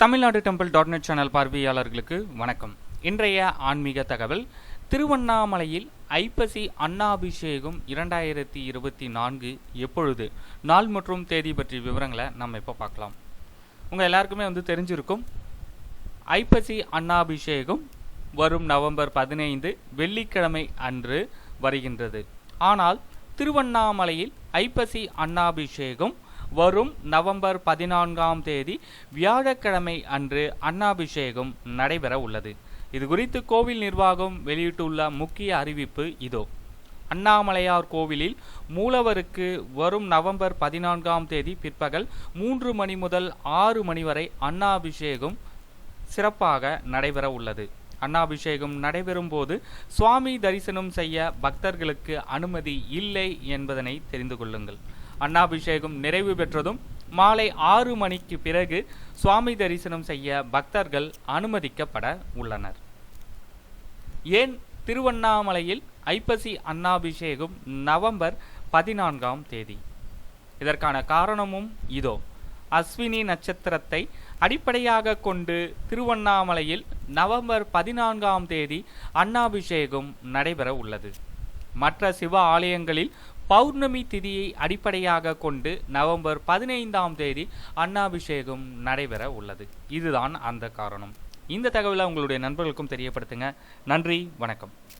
Tamil Nadu temple dot net channel பார்வையாளர்களுக்கு வணக்கம். இன்றைய ஆன்மீக தகவல் திருவண்ணாமலையில் ஐப்பசி அன்னாபிஷேகம் இரண்டாயிரத்தி இருபத்தி நான்கு எப்பொழுது? நாள் மற்றும் தேதி பற்றிய விவரங்களை நம்ம இப்போ பார்க்கலாம். உங்கள் எல்லாருக்குமே வந்து தெரிஞ்சிருக்கும். ஐப்பசி அன்னாபிஷேகம் வரும் நவம்பர் பதினைந்து வெள்ளிக்கிழமை அன்று வருகின்றது. ஆனால் திருவண்ணாமலையில் ஐப்பசி அன்னாபிஷேகம் வரும் நவம்பர் பதினான்காம் தேதி வியாழக்கிழமை அன்று அன்னாபிஷேகம் நடைபெற உள்ளது. இது குறித்து கோவில் நிர்வாகம் வெளியிட்டுள்ள முக்கிய அறிவிப்பு இதோ. அண்ணாமலையார் கோவிலில் மூலவருக்கு வரும் நவம்பர் பதினான்காம் தேதி பிற்பகல் மூன்று மணி முதல் ஆறு மணி வரை அன்னாபிஷேகம் சிறப்பாக நடைபெற உள்ளது. அன்னாபிஷேகம் நடைபெறும் போது சுவாமி தரிசனம் செய்ய பக்தர்களுக்கு அனுமதி இல்லை என்பதனை தெரிந்து கொள்ளுங்கள். அன்னாபிஷேகம் நிறைவு பெற்றதும் மாலை ஆறு மணிக்கு பிறகு சுவாமி தரிசனம் செய்ய பக்தர்கள் அனுமதிக்கப்பட உள்ளனர். ஏன் திருவண்ணாமலையில் ஐப்பசி அன்னாபிஷேகம் நவம்பர் பதினான்காம் தேதி? இதற்கான காரணமும் இதோ. அஸ்வினி நட்சத்திரத்தை அடிப்படையாக கொண்டு திருவண்ணாமலையில் நவம்பர் பதினான்காம் தேதி அன்னாபிஷேகம் நடைபெற உள்ளது. மற்ற சிவ ஆலயங்களில் பௌர்ணமி திதியை அடிப்படையாக கொண்டு நவம்பர் பதினைந்தாம் தேதி அன்னாபிஷேகம் நடைபெற உள்ளது. இதுதான் அந்த காரணம். இந்த தகவலை உங்களுடைய நண்பர்களுக்கும் தெரியப்படுத்துங்க. நன்றி வணக்கம்.